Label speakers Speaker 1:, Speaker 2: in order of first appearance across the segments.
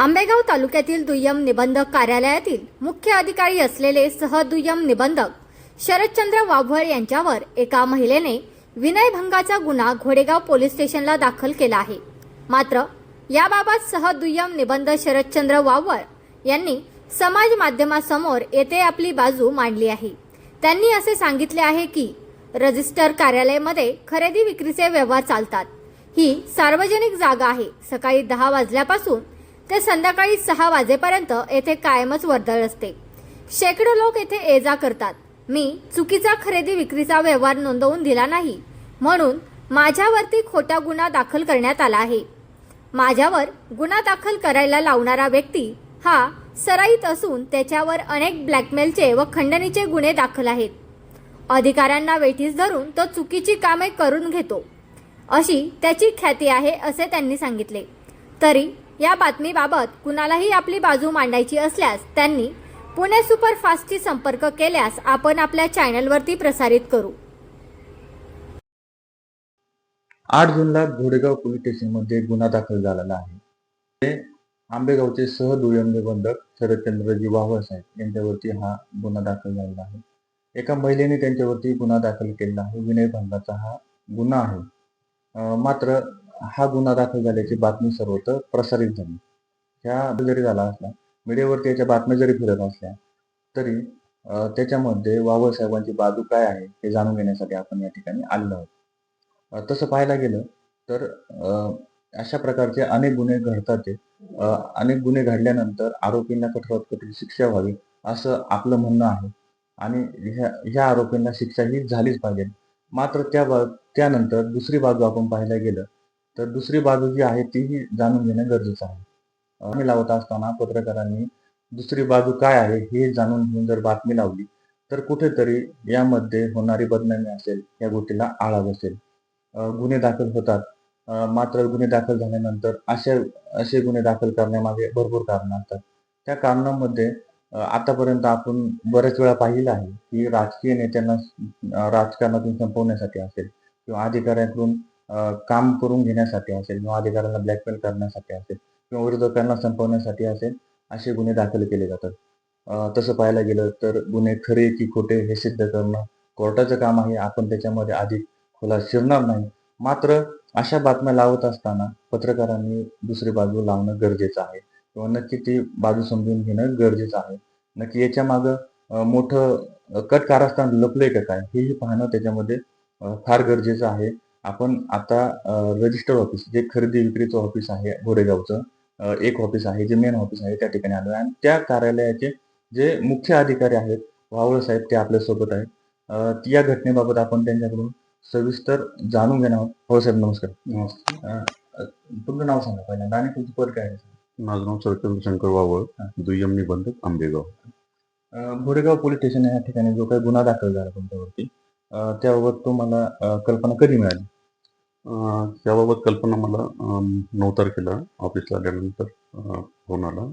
Speaker 1: आंबेगाव तालुक्यातील दुय्यम निबंधक कार्यालयातील मुख्य अधिकारी असलेले सहदुय्यम निबंधक शरदचंद्र वाभळ यांच्यावर एका महिलेने विनयभंगाचा गुन्हा घोडेगाव पोलीस स्टेशनला दाखल केला आहे. मात्र याबाबत सहदुय्यम निबंध शरदचंद्र वावळ यांनी समाज माध्यमासमोर येथे आपली बाजू मांडली आहे. त्यांनी असे सांगितले आहे की रजिस्टर कार्यालयामध्ये खरेदी विक्रीचे व्यवहार चालतात. ही सार्वजनिक जागा आहे. सकाळी दहा वाजल्यापासून ते संध्याकाळी सहा वाजेपर्यंत येथे कायमच वर्दळ असते. शेकडो लोक येथे ये जा करतात. मी चुकीचा खरेदी विक्रीचा व्यवहार नोंदवून दिला नाही म्हणून माझ्यावरती खोटा गुन्हा दाखल करण्यात आला आहे. माझ्यावर गुन्हा दाखल करायला लावणारा व्यक्ती हा सराईत असून त्याच्यावर अनेक ब्लॅकमेलचे व खंडणीचे गुन्हे दाखल आहेत. अधिकाऱ्यांना वेठीस धरून तो चुकीची कामे करून घेतो. अशी त्याची ख्याती आहे असे त्यांनी सांगितले. तरी या बातमीबाबत कुणालाही आपली बाजू मांडायची असल्यास त्यांनी पुणे सुपरफास्टची संपर्क केल्यास आपण आपल्या चॅनलवरती प्रसारित करू.
Speaker 2: आठ जूनला घोडेगाव पोलीस स्टेशनमध्ये गुन्हा दाखल झालेला आहे. ते आंबेगावचे सह निबंधक शरदचंद्रजी वाहळ साहेब यांच्यावरती हा गुन्हा दाखल झालेला आहे. एका महिलेने त्यांच्यावरती गुन्हा दाखल केलेला आहे. विनयभंगाचा हा गुन्हा आहे. मात्र हा गुन्हा दाखल झाल्याची बातमी सर्वत्र प्रसारित झाली. ह्या जरी झाला असला मीडियावरती याच्या बातम्या जरी फिरत असल्या तरी त्याच्यामध्ये वावळ साहेबांची बाजू काय आहे हे जाणून घेण्यासाठी आपण या ठिकाणी आलेलो आहोत. तसं पाहायला गेलं तर अशा प्रकारचे अनेक गुन्हे घडतात ते. अनेक गुन्हे घडल्यानंतर आरोपींना कठोरात कठोर शिक्षा व्हावी असं आपलं म्हणणं आहे. आणि ह्या ह्या आरोपींना शिक्षा ही झालीच पाहिजे. मात्र त्या बा त्यानंतर दुसरी बाजू आपण पाहायला गेलं तर दुसरी बाजू जी आहे तीही जाणून घेणं गरजेचं आहे. बातमी लावत असताना पत्रकारांनी दुसरी बाजू काय आहे हे जाणून घेऊन जर बातमी लावली तर कुठेतरी यामध्ये होणारी बदनामी असेल या गोष्टीला आळा बसेल. गुन्हे दाखल होतात. मात्र गुन्हे दाखल झाल्यानंतर असे असे गुन्हे दाखल करण्यामागे भरपूर कारणं असतात. त्या कारणांमध्ये आतापर्यंत आपण बऱ्याच वेळा पाहिलं आहे की राजकीय नेत्यांना राजकारणातून संपवण्यासाठी असेल किंवा अधिकाऱ्यांकडून काम करून घेण्यासाठी असेल किंवा अधिकाऱ्यांना ब्लॅकमेल करण्यासाठी असेल किंवा विरोधकांना संपवण्यासाठी असेल असे गुन्हे दाखल केले जातात. तसं पाहायला गेलं तर गुन्हे खरे की खोटे हे सिद्ध करणं कोर्टाचं काम आहे. आपण त्याच्यामध्ये अधिक खोला शिरणार नाही. मात्र अशा बातम्या लावत असताना पत्रकारांनी दुसरी बाजू लावणं गरजेचं आहे. किंवा नक्की ती बाजू समजून घेणं गरजेचं आहे. नक्की याच्या मागं मोठं कट कारस्थान लपलंय का काय हेही पाहणं त्याच्यामध्ये फार गरजेचं आहे. आपण आता रजिस्टर ऑफिस जे खरेदी विक्रीचं ऑफिस आहे गोरेगावचं एक ऑफिस आहे जे मेन ऑफिस आहे त्या ठिकाणी आलो आणि त्या कार्यालयाचे जे मुख्य अधिकारी आहेत वावळ साहेब ते आपल्यासोबत आहेत. या घटनेबाबत आपण त्यांच्याकडून सविस्तर जाणून घेणार आहोत. हो साहेब नमस्कार. अं, तुमचं नाव सांगा पहिल्यांदा. आणि तुमचं पद काय आहे
Speaker 3: माझं नाव सरचंद्र शंकर वावळ दुय्यम निबंधक आंबेगाव.
Speaker 2: अं, गोरेगाव पोलीस स्टेशन या ठिकाणी जो काही गुन्हा दाखल झाला तुमच्यावरती त्याबाबत तुम्हाला कल्पना कधी मिळाली?
Speaker 3: अं, याबाबत कल्पना मला नऊ तारखेला ऑफिसला आल्यानंतर फोन आला.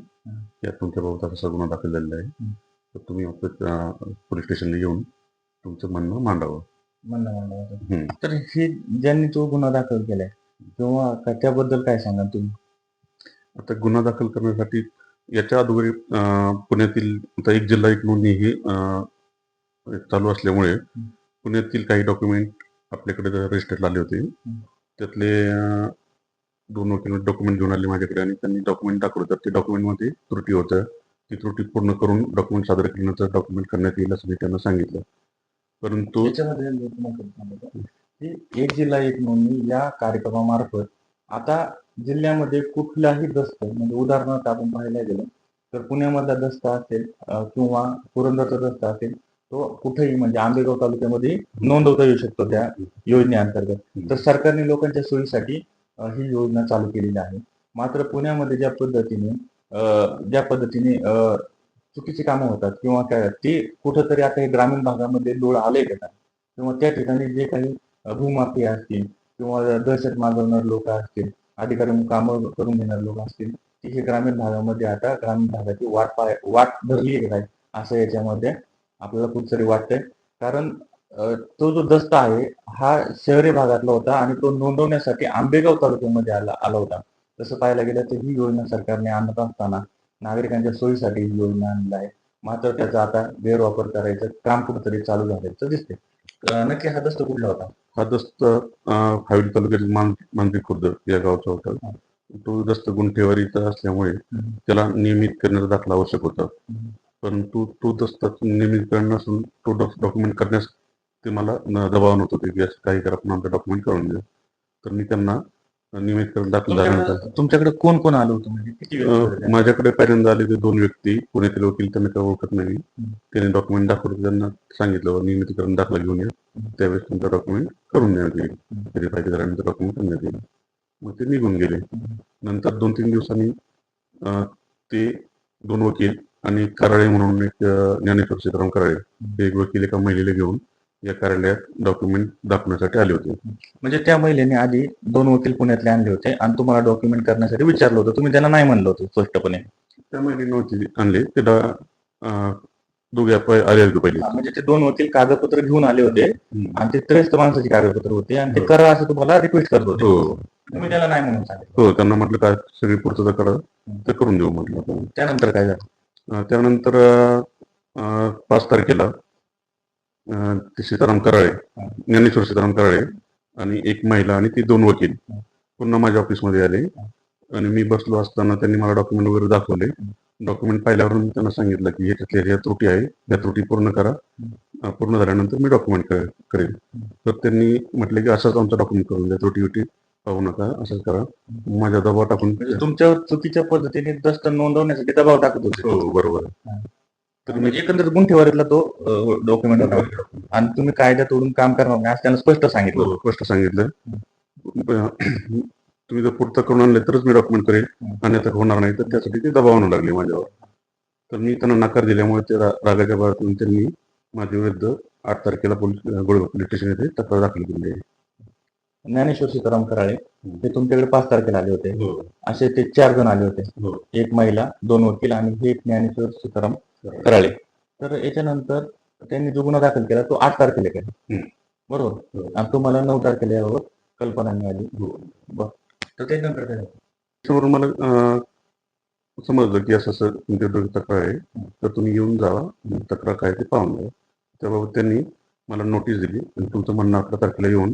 Speaker 3: की तुमच्याबाबत असा गुन्हा दाखल झालेला आहे. तर तुम्ही आपल्या पोलीस स्टेशनला येऊन तुमचं म्हणणं मांडावं.
Speaker 2: म्हणणं.
Speaker 3: हं.
Speaker 2: तर हे ज्यांनी तो गुन्हा दाखल केलाय किंवा त्याबद्दल काय सांगा तुम्ही?
Speaker 3: आता गुन्हा दाखल करण्यासाठी याच्या अगोदर पुण्यातील आता एक जिल्हा एक नोंदणी ही चालू असल्यामुळे पुण्यातील काही डॉक्युमेंट आपल्याकडे रजिस्टरला आले होते त्यातले दोन वकील डॉक्युमेंट घेऊन आले माझ्याकडे आणि त्यांनी डॉक्युमेंट दाखवलं. तर ते डॉक्युमेंटमध्ये त्रुटी होत्या ती त्रुटी पूर्ण करून डॉक्युमेंट सादर केल्यानंतर डॉक्युमेंट करण्यात येईल असं मी त्यांना सांगितलं. परंतु
Speaker 2: एक जिल्हा एक नोंदणी या कार्यक्रमामार्फत आता जिल्ह्यामध्ये कुठलाही दस्त म्हणजे उदाहरणार्थ आपण पाहायला गेलो तर पुण्यामधला दस्त असेल किंवा पुरंदरचा दस्त असेल तो कुठेही म्हणजे आंबेगाव तालुक्यामध्ये नोंदवता येऊ शकतो त्या योजनेअंतर्गत तर सरकारने लोकांच्या सोयीसाठी ही योजना चालू केलेली आहे. मात्र पुण्यामध्ये ज्या पद्धतीने ज्या पद्धतीने चुकीची कामं होतात किंवा काय ते कुठंतरी आता हे ग्रामीण भागामध्ये लोळ आले का? किंवा त्या ठिकाणी जे काही भूमाफिया असतील किंवा दहशत माजवणारे लोक असतील अधिकारी कामं करून घेणारे लोक असतील ती हे ग्रामीण भागामध्ये आता ग्रामीण भागाची वाट पाय वाट धरली आहे काय असं याच्यामध्ये आपल्याला कुठतरी वाटतंय कारण तो जो दस्त आहे हा शहरी भागातला होता आणि तो नोंदवण्यासाठी आंबेगाव तालुक्यामध्ये आला आला होता. तसं पाहायला गेलं तर ही योजना सरकारने आणत असताना नागरिकांच्या सोयीसाठी ही योजना आणली आहे. मात्र त्याचा आता गैरवापर करायचं काम कुठंतरी चालू झाल्याचं दिसते नक्की हा दस्त कुठला होता?
Speaker 3: हा दस्त हवेली तालुक्यातील मांजरी खुर्द या गावचा होता. तो दस्त गुंठेवारीचा असल्यामुळे. त्याला नियमित करण्याचा दाखला आवश्यक होता. परंतु तो दस्त नियमित करणं नसून तो डॉक्युमेंट करण्यास ते मला दबाव नव्हतं ते की असं काही करा पण आमचं डॉक्युमेंट करून द्या. तर मी त्यांना नियमित करून दाखल झाल्यानंतर
Speaker 2: तुमच्याकडे कोण कोण आलं होतं? म्हणजे किती व्यक्ती होत्या?
Speaker 3: अं, माझ्याकडे पहिल्यांदा आले ते दोन व्यक्ती. पुण्यातील वकील त्यांना काही ओळखत नाही. त्यांनी डॉक्युमेंट दाखवलं त्यांना सांगितलं नियमितीकरण दाखला घेऊन या. त्यावेळेस तुमचं डॉक्युमेंट करून देण्यात येईल. व्हेरीफाय केल्यानंतर डॉक्युमेंट करण्यात येईल. मग ते निघून गेले. नंतर दोन तीन दिवसांनी अं, ते दोन वकील आणि कराळे म्हणून एक ज्ञानेश्वर सीताराम कराळे ते एक वकील एका महिलेला घेऊन या कार्यालयात डॉक्युमेंट दाखवण्यासाठी आले होते.
Speaker 2: म्हणजे त्या महिलेने आधी दोन वकील पुण्यातले आणले होते आणि तुम्हाला डॉक्युमेंट करण्यासाठी विचारलं होतं. तुम्ही त्यांना नाही म्हणलं होतं स्पष्टपणे.
Speaker 3: त्या महिलेने आणले. ते दोघे आले होते पहिले.
Speaker 2: हा, म्हणजे ते दोन वकील कागदपत्र घेऊन आले होते. आणि ते त्रयस्थ माणसाची कागदपत्र होते आणि ते करा असं तुम्हाला रिक्वेस्ट करत होते.
Speaker 3: हो.
Speaker 2: तुम्ही त्याला नाही म्हणून सांगितलं.
Speaker 3: हो त्यांना म्हटलं काय सगळी पूर्तता करा ते करून देऊ म्हटलं.
Speaker 2: त्यानंतर काय झालं?
Speaker 3: त्यानंतर पाच तारखेला ते सीताराम कराळे ज्ञानेश्वर सीताराम कराळे आणि एक महिला आणि ती दोन वकील पुन्हा माझ्या ऑफिसमध्ये आले. आणि मी बसलो असताना त्यांनी मला डॉक्युमेंट वगैरे दाखवले. डॉक्युमेंट पाहिल्यावर मी त्यांना सांगितलं की ह्याच्यातल्या ह्या त्रुटी आहे या त्रुटी पूर्ण करा. पूर्ण झाल्यानंतर मी डॉक्युमेंट करेल. तर त्यांनी म्हटले की असंच आमचं डॉक्युमेंट करून द्या त्रुटी विटी पाहू नका असंच करा. माझ्या दबाव टाकून
Speaker 2: म्हणजे तुमच्यावर चुकीच्या पद्धतीने दस्त नोंदवण्यासाठी दबाव टाकत? होते
Speaker 3: हो बरोबर.
Speaker 2: तर म्हणजे एकंदरीत गुंठेवारीतला तो डॉक्युमेंट होता आणि तुम्ही कायदा तोडून काम करणार नाही असं त्यांना स्पष्ट सांगितलं.
Speaker 3: हो, स्पष्ट सांगितलं. तुम्ही जर पूर्त करून आणले तरच मी डॉक्युमेंट करेल. आणि आता होणार नाही तर त्यासाठी ते दबाव आणू लागले माझ्यावर. तर मी त्यांना नकार दिल्यामुळे ते रागाच्या भरातून त्यांनी माझ्या विरुद्ध आठ तारखेला पोलीस गोळगाव पोलीस स्टेशन येथे तक्रार दाखल केली आहे.
Speaker 2: ज्ञानेश्वर सीताराम कराळे ते तुमच्याकडे पाच तारखेला आले होते.
Speaker 3: हो.
Speaker 2: असे ते चार जण आले होते.
Speaker 3: हो.
Speaker 2: एक महिला दोन वकील आणि हे एक ज्ञानेश्वर सीताराम कराळे तर याच्यानंतर त्यांनी जो गुन्हा दाखल केला तो आठ तारखेला केला. बरोबर?
Speaker 3: हो.
Speaker 2: आणि तुम्हाला नऊ तारखेला याबाबत कल्पना मिळाली. बर. तर त्याच्यानंतर काय?
Speaker 3: त्याच्यावरून मला समजलं की असं असं तुमच्याकडे तक्रार आहे. तर तुम्ही येऊन जावा तक्रार काय ते पाहून घ्या. त्याबाबत त्यांनी मला नोटीस दिली आणि तुमचं म्हणणं अकरा तारखेला येऊन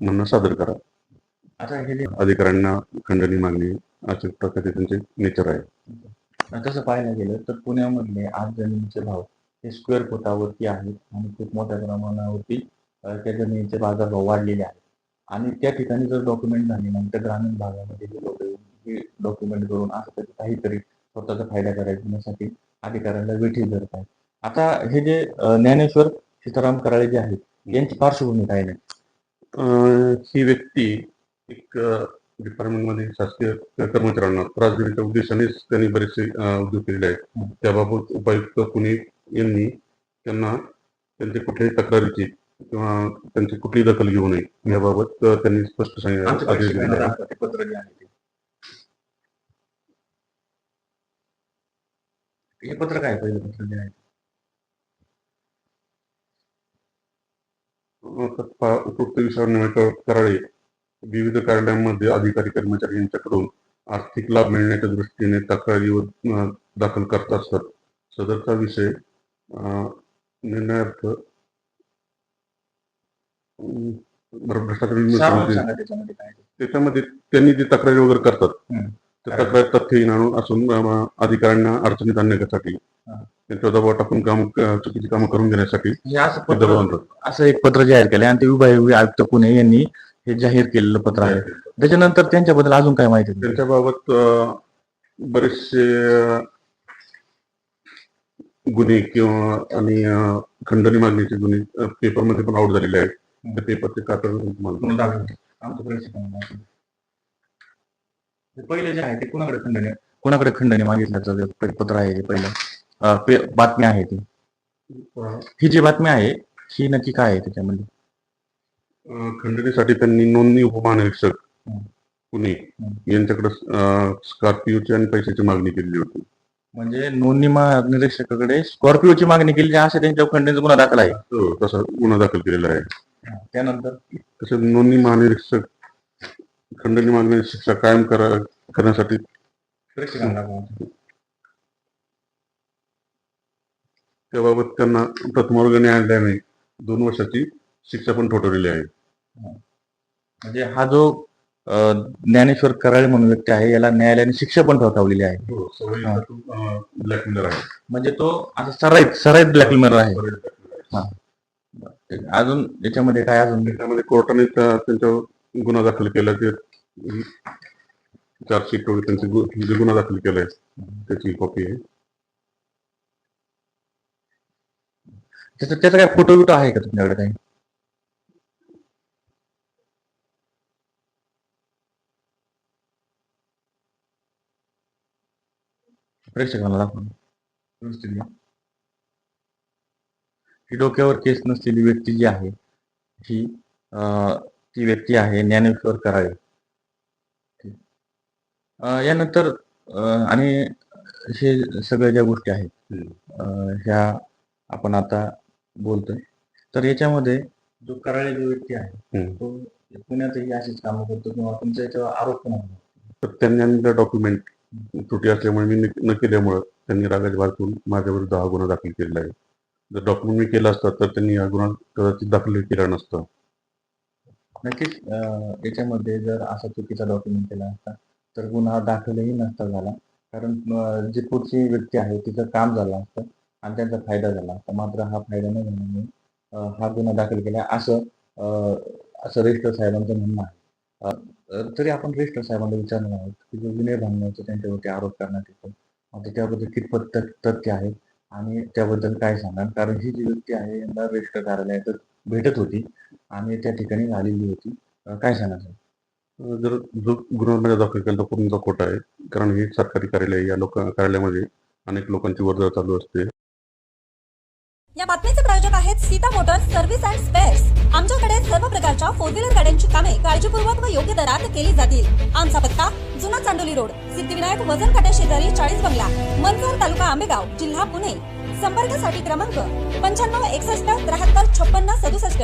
Speaker 3: म्हणणं सादर करा.
Speaker 2: आता
Speaker 3: अधिकाऱ्यांना खंडणी मागणी अशा प्रकारे त्यांचे नेचर आहे.
Speaker 2: तसं पाहायला गेलं तर पुण्यामधले आज जमिनीचे भाव हे स्क्वेअर फुटावरती आहेत आणि खूप मोठ्या प्रमाणावरती त्या जमिनीचे बाजारभाव वाढलेले आहेत. आणि त्या ठिकाणी जर डॉक्युमेंट झाले नाही तर ग्रामीण भागामध्ये जे लोक हे डॉक्युमेंट करून असं तरी काहीतरी स्वतःचा फायदा करायसाठी अधिकाऱ्यांना वेठी धरत आहेत आता हे जे ज्ञानेश्वर सीताराम कराळे जे आहेत यांची पार्श्वभूमी काय नाही
Speaker 3: ही व्यक्ती एक डिपार्टमेंटमध्ये शासकीय कर्मचाऱ्यांना त्रास देण्याच्या उद्देशानेच त्यांनी बरेचसे उद्योग केलेले आहेत. त्याबाबत उपायुक्त पुणे यांनी त्यांना त्यांचे कुठल्याही तक्रारीची किंवा त्यांची कुठलीही दखल घेऊ नये याबाबत त्यांनी स्पष्ट सांगितलं.
Speaker 2: हे पत्र काय पहिलं पत्र जे आहे
Speaker 3: तर पा- उपयुक्त विषयावर निवड कराळे विविध कार्यालयांमध्ये अधिकारी कर्मचारी यांच्याकडून आर्थिक लाभ मिळण्याच्या दृष्टीने तक्रारीवर अं, दाखल करत असतात. सदरचा विषय निर्णयार्थ
Speaker 2: त्याच्यामध्ये
Speaker 3: त्यांनी जी तक्रारी वगैरे करतात तक्रार तथ्यहीन आणून असून अधिकाऱ्यांना अडचणीत आणण्यासाठी. त्यांच्या दबाव टाकून काम चुकीची कामं करून घेण्यासाठी
Speaker 2: असं एक पत्र जाहीर केलं. आणि ते विभागीय आयुक्त पुणे यांनी हे जाहीर केलेलं पत्र आहे. त्याच्यानंतर त्यांच्याबद्दल अजून काय माहिती?
Speaker 3: त्यांच्याबाबत बरेचसे गुन्हे किंवा आणि खंडणी मागणीचे गुन्हे पेपरमध्ये पण आउट झालेले आहेत. पेपरचे कातर
Speaker 2: पूर्ण दाखवून द्या. आमचं प्रेक्षकांना दाखवून द्या. हे पहिले जे आहे ते कुणाकडे खंडणी कुणाकडे खंडणी मागितल्याचं जे पत्र आहे ते पहिलं? बातमी आहे ती. ही जी बातमी आहे ही नक्की काय आहे त्याच्यामध्ये?
Speaker 3: खंडणीसाठी त्यांनी नोंदणी उपमहानिरीक्षक
Speaker 2: हं.
Speaker 3: पुणे
Speaker 2: हं.
Speaker 3: यांच्याकडे स्कॉर्पिओची आणि पैशाची मागणी केलेली होती.
Speaker 2: म्हणजे नोंदणी निरीक्षकाकडे स्कॉर्पिओची मागणी केली असे त्यांच्या खंडणीचा गुन्हा दाखल आहे.
Speaker 3: हो, तसा गुन्हा दाखल केलेला आहे.
Speaker 2: त्यानंतर?
Speaker 3: तसेच नोंदणी महानिरीक्षक खंडणी मागण्याची शिक्षा कायम करा करण्यासाठी. त्याबाबत त्यांना प्रथमवर्ग न्यायालयाने दोन वर्षाची शिक्षा पण ठोठवलेली आहे.
Speaker 2: म्हणजे हा जो ज्ञानेश्वर कराळे म्हणून व्यक्ती आहे याला न्यायालयाने शिक्षा पण ठोठावलेली आहे. हा.
Speaker 3: ब्लॅकमेलर आहे
Speaker 2: म्हणजे तो आता सराईत सराईत ब्लॅकमेलर आहे. अजून याच्यामध्ये काय अजून?
Speaker 3: त्याच्यामध्ये कोर्टाने त्या- त्यांच्यावर गुन्हा दाखल केला ते चार्जशीट वगैरे त्यांचे गु- जे गुन्हा दाखल केलाय त्याची कॉपी आहे.
Speaker 2: त्याचा त्याचा काय फोटो बिटो आहे का तुमच्याकडे काही? प्रेक्षकांना दाखवा. ही डोक्यावर केस नसलेली व्यक्ती जी आहे ही ती व्यक्ती आहे ज्ञानेश्वर कराळे. यानंतर अं, आणि हे सगळ्या ज्या गोष्टी आहेत अं, ह्या आपण आता बोलतोय. तर याच्यामध्ये जो कराळे जो व्यक्ती आहे
Speaker 3: हम्म.
Speaker 2: तो पुण्यातही अशीच कामं करतो किंवा तुमच्या याच्यावर आरोप पण आहे
Speaker 3: तर त्यांनी आणलेलं डॉक्युमेंट त्रुटी असल्यामुळे मी न- न केल्यामुळं त्यांनी रागाचे भार करून माझ्या विरुद्ध हा गुन्हा दाखल केलेला आहे. जर डॉक्युमेंट मी केला असता तर त्यांनी हा गुन्हा कदाचित दाखल केला नसता.
Speaker 2: नक्कीच अं, याच्यामध्ये जर असा चुकीचा डॉक्युमेंट केला असता तर गुन्हा दाखलही नसता झाला. कारण जी पुढची व्यक्ती आहे तिचं काम झालं असतं आणि त्यांचा फायदा झाला असता. मात्र हा फायदा न झाल्यामुळे हा गुन्हा दाखल केला. असं असं रजिस्टर साहेबांचं म्हणणं आहे. तरी आपण रजिस्टर साहेबांना विचारणार आहोत की जो विनय भांगण्याचा त्यांच्यावरती आरोप करण्यात येतो आता त्याबद्दल कितपत तथ्य आहे आणि त्याबद्दल काय सांगाल कारण ही जी व्यक्ती आहे यंदा रजिस्टर कार्यालयात भेटत होती आणि त्या ठिकाणी आलेली होती. काय सांगा सर
Speaker 3: जर जो दाखल केला तो पूर्ण खोटा आहे कारण हे सरकारी कार्यालय या लोक कार्यालयामध्ये अनेक लोकांची वर्दळ चालू असते.
Speaker 4: या बातमीचे प्रायोजक आहेत Sita motors service and spares. आमच्याकडे सर्व प्रकारच्या फोर व्हीलर गाड्यांची कामे काळजीपूर्वक व योग्य दरात केली जातील. आमचा पत्ता जुना चांडोली रोड सिद्धिविनायक वजन काट्या शेजारी चाळीस बंगला मनसर तालुका आंबेगाव जिल्हा पुणे. संपर्कासाठी क्रमांक पंच्याण्णव एकसष्ट त्र्याहत्तर छप्पन्न सदुसष्ट.